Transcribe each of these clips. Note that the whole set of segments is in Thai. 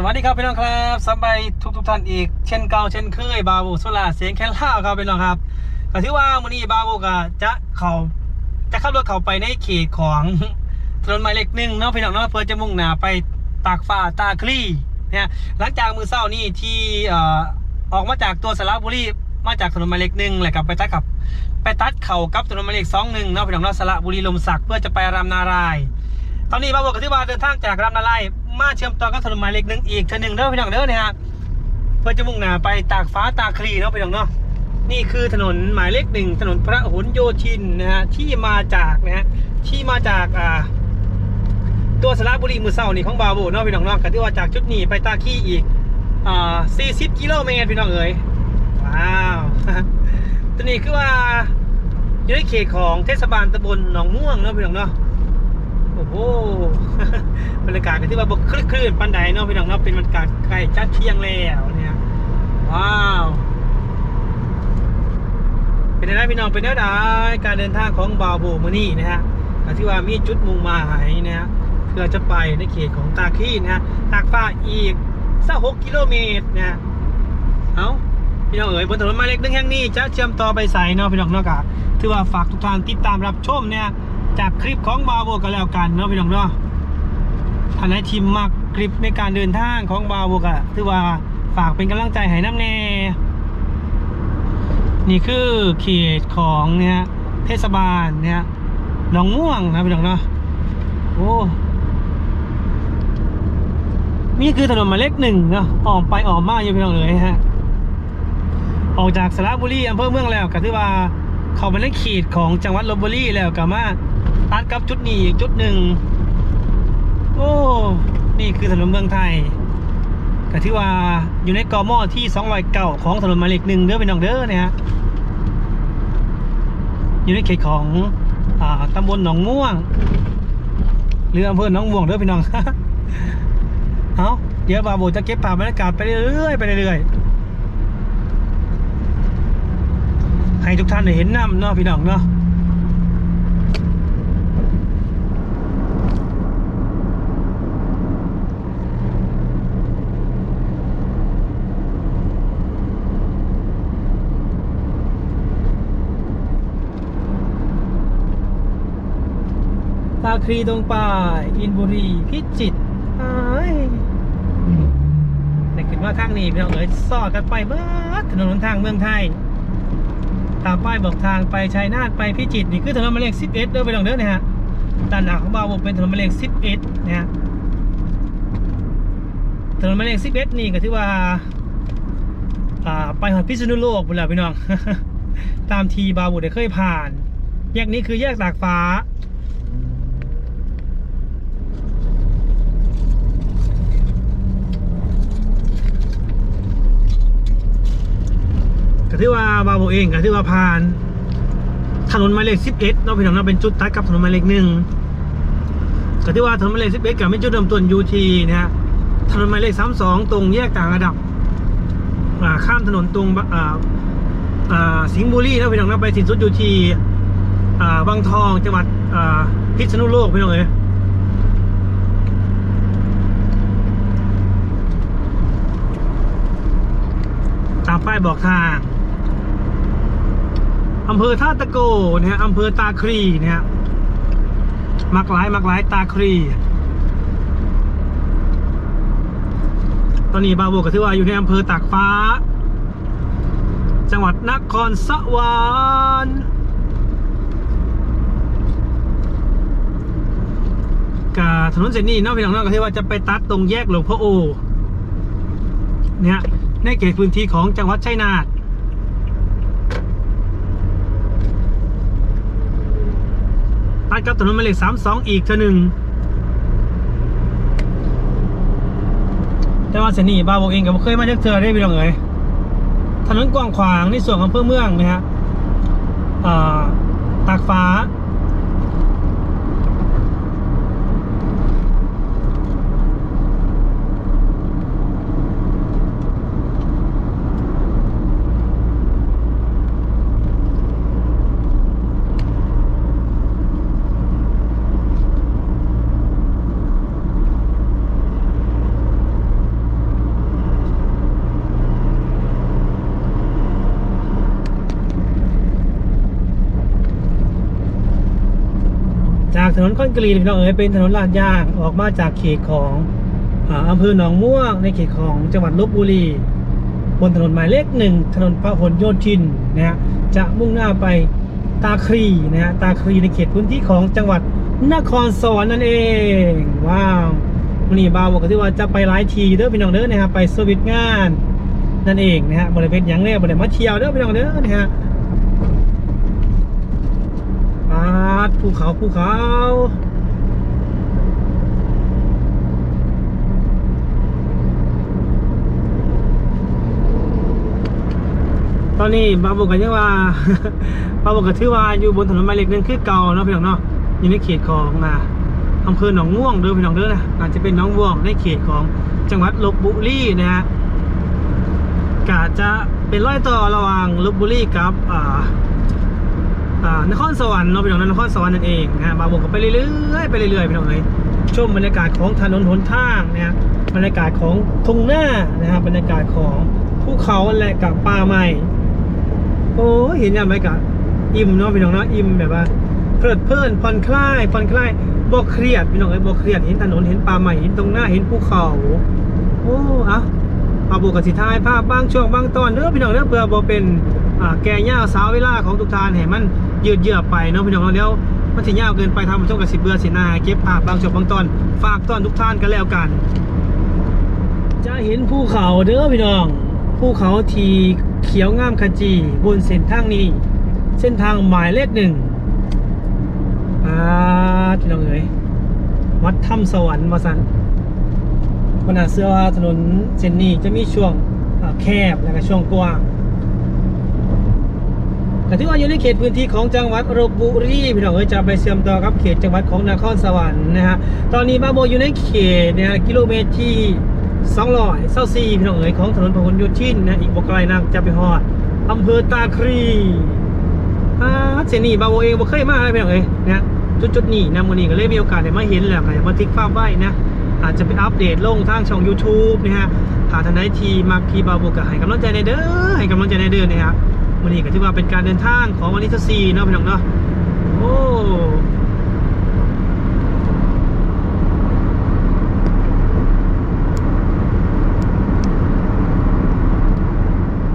สวัสดีครับพี่น้องครับสบายทุกทุกท่านอีกเช่นเก่าเช่นเคยบาบูโซลาเสียงแค่ล่าครับพี่น้องครับก็ถือว่ามื้อนี้บาบูก็จะเขาจะขับรถเข้าไปในเขตของถนนหมายเลขหนึ่งเนาะพี่น้องเนาะเพื่อจะมุ่งหน้าไปตากฟ้าตาคลี่เนี่ยหลังจากมือเศร้านี่ที่อออกมาจากตัวสระบุรีมาจากถนนหมายเลขหนึ่งแหละครับไปตัดกับ ไปตัดเข่ากับถนนหมายเลขสองหนึ่งเนาะพี่น้องเนาะสระบุรีลมศักดิ์เพื่อจะไปรามนารายตอนนี้บาบอกกับที่ว่าเดินทางจากรามนาลาย มาเชื่อมต่อกับถนนหมายเลขหนึ่งอีกเทอหนึ่งเด้อพี่น้องเด้อเนี่ยฮะเพื่อจะมุ่งหน้าไปตากฟ้าตาคลีเนาะพี่น้องเนาะนี่คือถนนหมายเลขหนึ่งถนนพระหลโยธินนะฮะที่มาจากนะฮะที่มาจากอ่าตัวสระบุรีมือเศร้านี่ของบาโบเนาะพี่น้องเนาะกับที่ว่าจากจุดนี้ไปตาคีอีกอ่า40กิโลเมตรพี่น้องเอ๋ยว้าวตัวนี้คือว่าอยู่ในเขตของเทศบาลตำบลหนองม่วงเนาะพี่น้องเนาะ โอ้โหบรรยากาศก็ที่ว่าบกคลื่นปันใดเนาะพี่น้องเนาะเป็นบรรยากาศใกล้จัดเที่ยงแล้วเนี่ยว้าวเป็นไงพี่น้องเป็นแนวใดการเดินทางของบาวโบมานี่นะฮะก็ที่ว่ามีจุดมุ่งหมายนะฮะเพื่อจะไปในเขตของตาคีนะฮะตากฟ้าอีกสักหกกิโลเมตรนะฮะเอาพี่น้องเอ๋ยบนถนนมาเลขหนึ่งแห่งนี้จะเชื่อมต่อไปใส่เนาะพี่น้องเนาะกะถือว่าฝากทุกท่านติดตามรับชมเนี่ย จากคลิปของบาโวกันแล้วกันเนาะพี่น้องเนาะท่านไหนทีมมักคลิปในการเดินทางของบาโวกะถือว่าฝากเป็นกำลังใจให้น้ำแน่นี่คือเขตของเนี่ยเทศบาลเนี่ยหนองม่วงนะพี่น้องเนาะโอ้นี่คือถนนหมายเลขหนึ่งเนาะออกไปออกมาอยู่พี่น้องเอ๋ยฮะออกจากสระบุรีอำเภอเมืองแล้วก็ถือว่าเข้ามาในเขตของจังหวัดลบบุรีแล้วก็มา ตัดกับจุดนี้อีกจุดหนึ่ง โอ้ นี่คือถนนเมืองไทยก็ที่ว่าอยู่ในกอมอที่สองรอยเก่าของถนนหมายเลขหนึ่งเด้อเป็นน้องเด้อเนี่ยฮะ อยู่ในเขตของอ่าตำบลหนองม่วง หรืออำเภอหนองม่วงเด้อพี่น้อง เอาเดี๋ยวบาโบจะเก็บภาพบรรยากาศไปเรื่อยๆไปเรื่อยๆให้ทุกท่านได้เห็นน้ำเนาะพี่น้องเนาะาครีตรงป่ายอินบุรี พิจิตรเอ้ยในขึ้นว่าข้างนี้พี่น้องเอ๋ยซอดกันไปเบิดถนนหนทางเมืองไทย ตามป้ายบอกทางไปชัยนาทไปพิจิตรนี่คือถนนหมายเลข11เด้อไปลองเด้อนะฮะด้านหน้าของบ่าวบอกเป็นถนนหมายเลข11นะฮะถนนหมายเลข11นี่ก็ถือว่าอ่าไปหอดพิษณุโลกพุ่นล่ะพี่น้องตามทีบาวบุได้เคยผ่าน แยกนี้คือแยกตากฟ้า ก็ถือว่าบาโบเองก็ถือว่าผ่าน ถนนหมายเลข11เนาะพี่น้องเนาะเป็นจุดตัดกับถนนหมายเลขหนึ่งก็ถือว่าถนนหมายเลข11กับเป็นจุดเริ่มต้นยูทีนะฮะถนนหมายเลข32ตรงแยกต่างระดับข้ามถนนตรงสิงห์บุรีนะพี่น้องเนาะไปสิ้นสุดยูทีอ่าบางทองจังหวัดพิษณุโลกพี่น้องเอ้ยตามป้ายบอกทาง อำเภอท่าตะโกนะฮะอำเภอตาครีนะฮะมักหลายมักหลายตาครี ตอนนี้บาวโบก็ถือว่าอยู่ในอำเภอตากฟ้า จังหวัดนครสวรรค์กับถนนเส้นนี้นอกพี่น้องนอกก็ที่ว่าจะไปตัดตรงแยกหลวงพ่อโอเนี่ยในเขตพื้นที่ของจังหวัดชัยนาท ตัด กับถนนหมายเลขสามสองอีกเท่าหนึ่งแต่ว่าเสนีบาบอกเองกับเคยมาจากเธอได้พี่น้องเอ๋ยถนนกว้างขวางในส่วนของเพื่อเมืองนะฮะอ่าตากฟ้า ถนนคอนกรีตพี่น้องเอ๋ยเป็นถนนลาดยางออกมาจากเขตของอำเภอหนองม่วง ในเขตของจังหวัดลบบุรีบนถนนหมายเลขหนึ่งถนนพหลโยธินนะฮะจะมุ่งหน้าไปตาครีนะฮะตาครีในเขตพื้นที่ของจังหวัดนครสวรรค์นั่นเองว้าววันนี้บาวบอกกันที่ว่าจะไปหลายทีเด้อพี่น้องเด้อนะฮะไปสวิตงานนั่นเองนะฮะบริเวณยังเล่บริเวณมาเที่ยวเด้อพี่น้องเด้อนะฮะ ดภูเขาภูเขาตอนนี้บาบอกกันยังว่าบาบอกกันถือว่าอยู่บนถนนหมายเลขหนึ่งคือเก่าเนาะพี่น้องเนาะอยู่ในเขตของอ่าอำเภอหนองม่วงเด้อพี่น้องเด้อนะอาจจะเป็นหนองม่วงในเขตของจังหวัดลบบุรีนะฮะกาจะเป็นรอยต่อระหว่างลบบุรีกับอ่า นครสวรรค์เนาะพี่น้องนครสวรรค์นั่นเองนะฮะบาบกกันไปเรื่อยๆไปเรื่อยๆพี่น้องเอ้ยชมบรรยากาศของถนนหนทางนะฮะบรรยากาศของทุ่งหน้านะฮะบรรยากาศของภูเขาและกับป่าไม้โอ้เห็นยังไหมกะอิ่มเนาะพี่น้องเนาะอิ่มแบบว่าเพลิดเพลินผ่อนคลายผ่อนคลายบ่เครียดพี่น้องเอ้ยบ่เครียดเห็นถนนเห็นป่าใหม่เห็นตรงหน้าเห็นภูเขาโอ้อะเอาบุกกสิทายภาพบางช่วงบางตอนเด้อพี่น้องเด้อเพื่อบ่เป็นอ่าแก่ย่าสาวเวลาของทุกทานให้มัน ยืดเยื้อไปเนาะพี่น้องเนาเดี๋ยวมันสิยาวเกินไปทำมันช่วงกับสิเบื่อสินาเก็บภาพบางช่วงบางตอน ฝากตอนทุกท่านกันแล้วกัน จะเห็นภูเขาเด้อพี่น้องภูเขาทีเขียวงามขจีบนเส้นทางนี้ เส้นทางหมายเลขหนึ่งอ่าพี่น้องเอ๋ยวัดถ้ำสวรรค์มาสันขนาดเสื้อว่าถนนเส้นนี้จะมีช่วงแคบแล้วก็ช่วงกว้าง แต่ที่ว่าอยู่ในเขตพื้นที่ของจังหวัดลบบุรีพี่น้องเอ๋ยจะไปเชื่อมต่อกับเขตจังหวัดของนครสวรรค์นะฮะตอนนี้บ้าโบอยู่ในเขตนะฮะกิโลเมตรที่สองร้อยเศร้าซีพี่น้องเอ๋ยของถนนพหลโยธินนะอีกบกไกลนักจะไปฮอดอำเภอตาครีอ่าเจนี่บาโอเองบ่เคยมาเลยพี่น้องเอ๋ยนะจุดจุดนี้นะมื้อนี้ก็เลยมีโอกาสได้มาเห็นแล้วก็มาทิ้งภาพไว้นะอาจจะไปอัปเดตลงทางช่อง YouTube นะฮะถ้าท่านใดที่มักที่บาโบก็ให้กำลังใจในเด้อให้กำลังใจในเด้อนะฮะ มื้อนี้ก็ถือว่าเป็นการเดินทางของวันที่ที่เนาะพี่น้องเนาะโอ้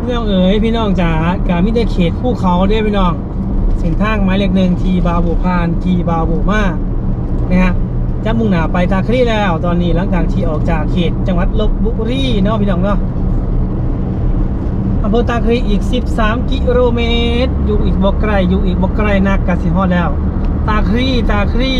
พี่น้องเอ๋ยพี่น้องจ๋ากามิเตเขตภูเขาเด้อพี่น้องเส้นทางหมายเลขหนึ่งทีบาบูพานทีบาบูมานะฮะจะมุ่งหน้าไปตาครีแล้ว ตอนนี้หลังจากที่ออกจากเขตจังหวัดลบบุรีเนาะพี่น้องเนาะ อำเภอตาครีอีก 13 กิโลเมตร อยู่อีกบ่ไกลอยู่อีกบ่ไกลนักกสิฮอดแล้ว ตาครีตาครี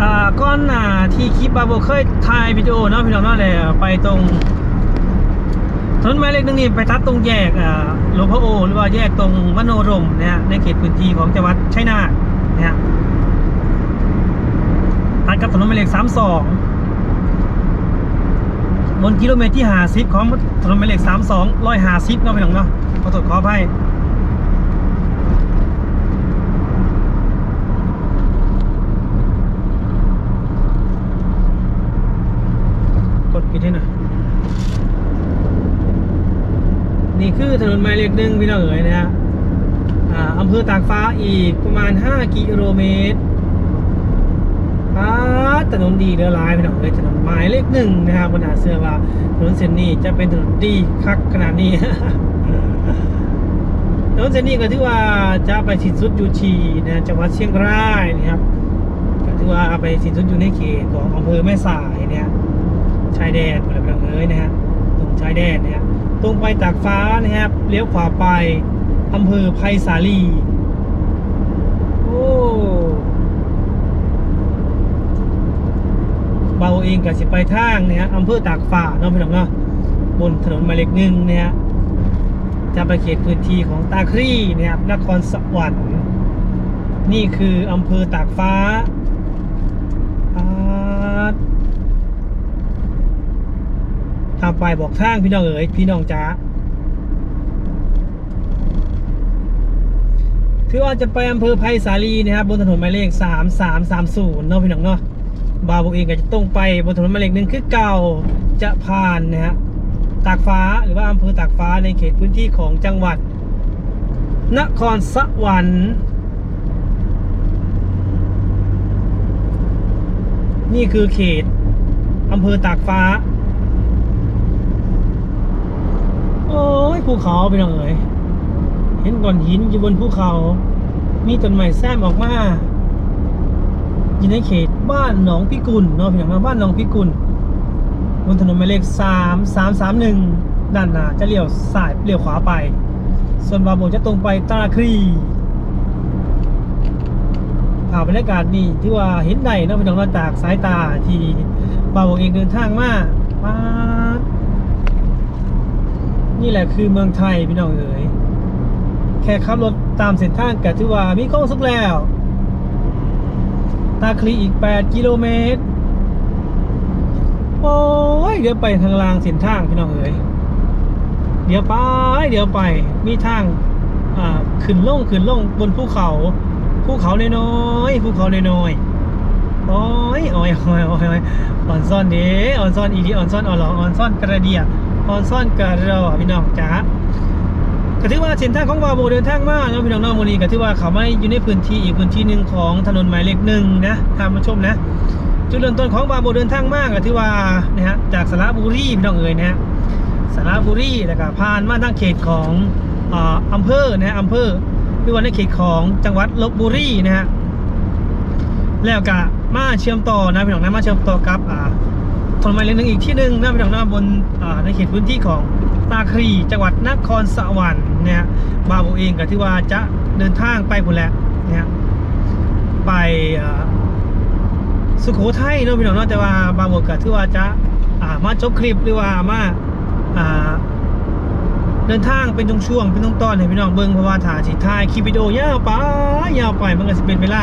อ่าก้อนหนาที่คลิปบาโบเคยถ่ายวิดีโอเนาะพี่น้องเนาะเลยไปตรงถนนหมายเลขหนึ่งนี่ไปทัดตรงแยกอ่าหลวงพ่อโอหรือว่าแยกตรงมโนรมเนี่ยในเขตพื้นที่ของจังหวัดชัยนาทเนี่ยตัดกับถนนหมายเลขสามสอง บนกิโลเมตรที่หาซิบของถนนหมายเลขสามสองร้อยหาซิบเนาะพี่น้องเนาะขอตรวจขออภัยกดปิดให้หน่อยนี่คือถนนหมายเลขหนึ่งพี่น้องเอ๋ยนะฮะอ่าอำเภอตากฟ้าอีกประมาณ 5 กิโลเมตร อ่าถนนดีเดือหลายพี่น้องเอ๋ยถนนหมายเลขหนึ่งนะครับบรรดาเสื้อว่าถนนเส้นนี้จะเป็นถนนดีคักขนาดนี้ถนนเส้นนี้ก็ถือว่าจะไปสิ้นสุดอยู่ที่นะจังหวัดเชียงรายนะครับก็ถือว่าไปสิ้นสุดอยู่ในเขตของอำเภอแม่สายเนี่ยชายแดนอะไรแบบเอ้ยนะฮะตรงชายแดนเนี่ยตรงไปตากฟ้านะครับเลี้ยวขวาไปอำเภอไผ่สาลี โอ้เบาเองกับสิไปทางเนี่ยอำเภอตากฟ้าเนาะพี่น้องเนาะบนถนนหมายเลขหนึ่งเนี่ยจะไปเขตพื้นที่ของตาครีนะครับนครสวรรค์นี่คืออำเภอตากฟ้าอ่าทางไปบอกทางพี่น้องเอ๋ยพี่น้องจ๋าถือว่าจะไปอำเภอไผ่สาลีนะครับบนถนนหมายเลขสามสามสามศูนย์เนาะพี่น้องเนาะ บาบุเองก็จะต้องไปบนถนนหมายเลขหนึ่งคือเก่าจะผ่านนะฮะตากฟ้าหรือว่าอำเภอตากฟ้าในเขตพื้นที่ของจังหวัด นครสวรรค์นี่คือเขตอำเภอตากฟ้า โอ้ยภูเขาไปหน่อยเห็นก่อนหินอยู่บนภูเขา มีต้นไม้แซมออกมา อยู่ในเขตบ้านหนองพิกุลเนาะพี่น้องมาบ้านหนองพิกุลบนถนนหมายเลขสามสามสามหนึ่งด้านหน้าจะเลี้ยวซ้ายเลี้ยวขวาไป ส่วนบาโบจะตรงไปตาครีภาพบรรยากาศนี่ที่ว่าเห็นได้เนาะพี่น้องเราจากสายตาที่บาโบเองเดินทางมามานี่แหละคือเมืองไทยพี่น้องเอ๋ยแค่ขับรถตามเส้นทางก็ถือว่ามีความสุขแล้ว ตาคลีอีก 8 กิโลเมตร โอ้ย เดี๋ยวไปทางลางเส้นทางพี่น้องเอ๋ยเดี๋ยวไป เดี๋ยวไป มีทาง อ่า ขึ้นลงขึ้นลงบนภูเขา ภูเขาน้อยภูเขาน้อยโอ้ยโอ้ยโอ้ยโอ้ยโอ้ยอ่อนซ่อนเด้อ่อนซ่อนอีดีอ่อนซ่อนอ่อนหลองอ่อนซ่อนกระเดียอ่อนซ่อนกระรอพี่น้องจ๋า ก็ถือว่าเส้นทางของวาโบเดินทางมาเนาะพี่น้องเน้องมูนีก็ถือว่าเขาไม่อยู่ในพื้นที่อีกพื้นที่หนึ่งของถนนหมายเลขหนึ่งนะท่านผู้ชมนะจุดเริ่มต้นของวาโบเดินทางมากก็ถือว่านะฮะจากสระบุรีพี่น้องเอ๋ยนะฮะสระบุรีแล้วก็ผ่านมาทางเขตของอ่าอำเภอนะฮะอำเภอหรือว่าในเขตของจังหวัดลบบุรีนะฮะแล้วก็มาเชื่อมต่อนะพี่น้องนะมาเชื่อมต่อกับอ่าถนนหมายเลขหนึ่งอีกที่หนึ่งนะพี่น้องนะบนอ่าในเขตพื้นที่ของตาครีจังหวัดนครสวรรค์ นี่ยฮะบาโบเองก็ที่ว่าจะเดินทางไปพุ่นแหละเนี่ยฮะไปสุโขทัยเนาะพี่น้องเนาะแต่ว่าบาโบก็ที่ว่าจะามาจบคลิปหรือว่ามาาเดินทางเป็นช่วงๆเป็นตอนๆให้พี่น้องเบิ่งเพราะว่าถ่ายสิถ่ายคลิปวิดีโอยาวไปยาวไปมันก็จะเป็นเวลา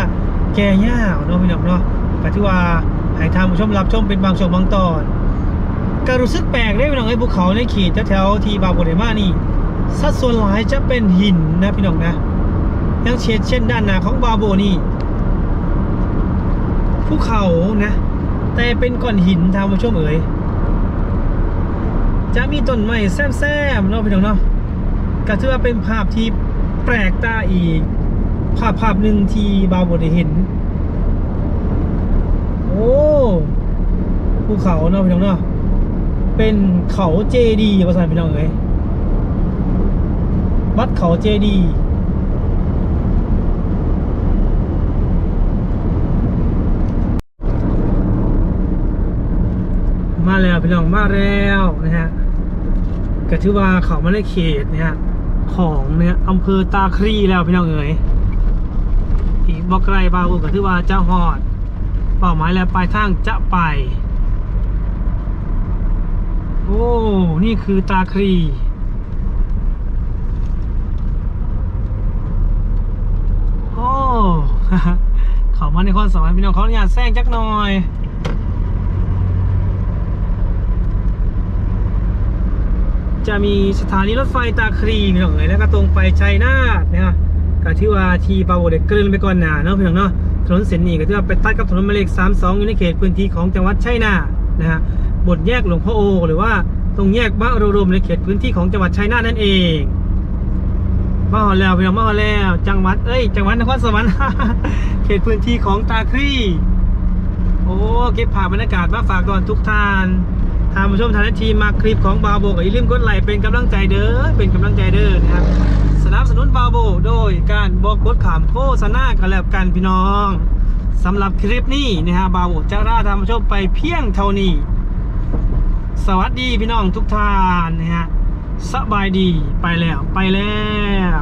แก่ยาวเนาะพี่น้องเนาะก็ที่ว่าให้ทางผู้ชมรับชมเป็นบางช่วงบางตอนก็รู้สึกแปลกได้พี่น้องไอ้ภูเขาในเขตแถวที่บาโบเดมานี่ สัดส่วนหลายจะเป็นหินนะพี่น้องนะอยังเช่นเช่นด้านหน้าของบาโบนี่ภูเขานะ แต่เป็นก้อนหินทางผู้ชมเอ๋ยจะมีต้นไม้แซมๆเนาะพี่น้องเนาะก็ถือว่าเป็นภาพที่แปลกตาอีก ภาพภาพหนึ่งที่บาโบได้เห็น โอ้ภูเขาเนาะพี่น้องเนาะเป็นเขาเจดีภาษาพี่น้องเอ้ย วัดเขาเจดีมาแล้วพี่น้องมาแล้วนะฮะก็ถือว่าเขามาในเขตเนี่ยของเนี่ยอำเภอตาครีแล้วพี่น้องเอ๋ยอีกบอกไกลบาอุก็ถือว่าจะหอด เป้าหมายแล้วปลายทางจะไป โอ้ นี่คือตาครี โอ้ เขามาในคอนสวรรค์พี่น้องเขาอนุญาตแซงจักหน่อยจะมีสถานีรถไฟตาครีพี่น้องเอ๋ยแล้วก็ตรงไปชัยนาทนะฮะก็ที่ว่าทีปาวเด็กเกินไปก่อนหนาเนาะพี่น้องเนาะถนนเส้นนี้ก็ที่ว่าไปตัดกับถนนหมายเลข32อยู่ในเขตพื้นที่ของจังหวัดชัยนาทนะฮะบทแยกหลวงพ่อโอหรือว่าตรงแยกบ้านรวมในเขตพื้นที่ของจังหวัดชัยนาทนั่นเอง มาฮอดแล้วพี่น้องมาฮอดแล้ว จังหวัดเอ้ยจังหวัดนครสวรรค์เขตพื้นที่ของตาครีโอ้เก็บภาพบรรยากาศมาฝากตอนทุกท่านทางผู้ชมทางทีมมาคลิปของบาโบก็อย่าลืมกดไลค์เป็นกำลังใจเด้อเป็นกำลังใจเด้อนะครับสนับสนุนบาโบโดยการบอกกดขามโฆษณากันแล้วกันพี่น้องสำหรับคลิปนี้นะฮะบาโบจะร่าทำผู้ชมไปเพียงเท่านี้ สวัสดีพี่น้องทุกท่านนะฮะ สบายดีไปแล้วไปแล้ว